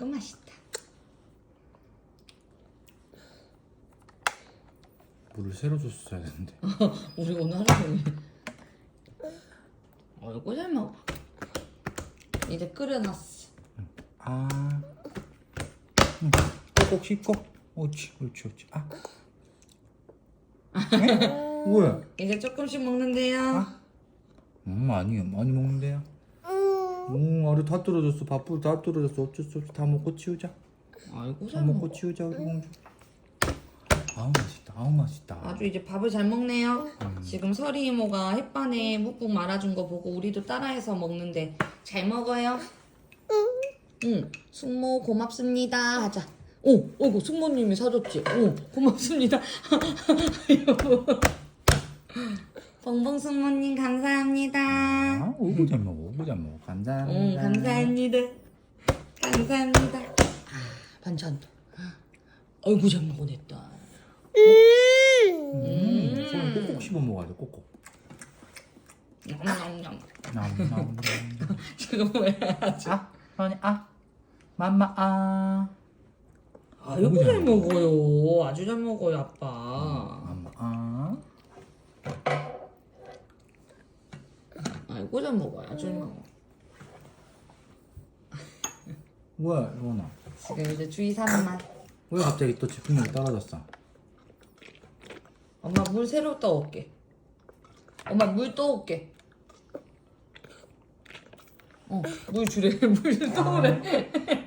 그 맛있다. 물을 새로 줬어야 되는데. 우리 오늘 하루 종일 잘 먹어. 이제 끓여놨어. 아. 응. 꼭꼭 씹고. 옳지, 옳지, 옳지. 아. 에? 왜? 이제 조금씩 먹는데요. 아? 음, 아니요. 많이 먹는데요. 음, 아래 다 떨어졌어. 밥풀 다 떨어졌어. 어쩔 수 없이 다 먹고 치우자. 아이고 다 잘. 먹고 치우자, 우리 공주. 아우, 맛있다. 아우, 맛있다. 아주 이제 밥을 잘 먹네요. 지금 서리 이모가 햇반에 묵묵 말아준 거 보고 우리도 따라해서 먹는데 잘 먹어요. 응. 숙모 고맙습니다. 하자. 오, 어이구 숙모님이 사줬지. 오, 고맙습니다. 아이고. 봉봉 숙모님 감사합니다. 아, 오구 잘 먹어. 오구 잘 먹어. 감사합니다. 응, 감사합니다. 감사합니다. 아, 반찬도. 아이고 잘 먹어냈다. 음, 손을 꼭꼭 씹어 먹어야 돼. 꼭꼭. 냠냠냠. 남남. 지금 왜 하지? 아, 아니 아, 맘마 아. 아이고 잘 먹어요. 아주 잘 먹어요, 아빠. 맘마 아. 잘 먹어요. 아주 잘 먹어. 왜 이거나? 지금 이제 주의 산만. 왜 갑자기 또 집중력이 떨어졌어? 엄마 물 새로 떠올게. 엄마 물 떠올게. 어, 물 주래. 물 떠오래.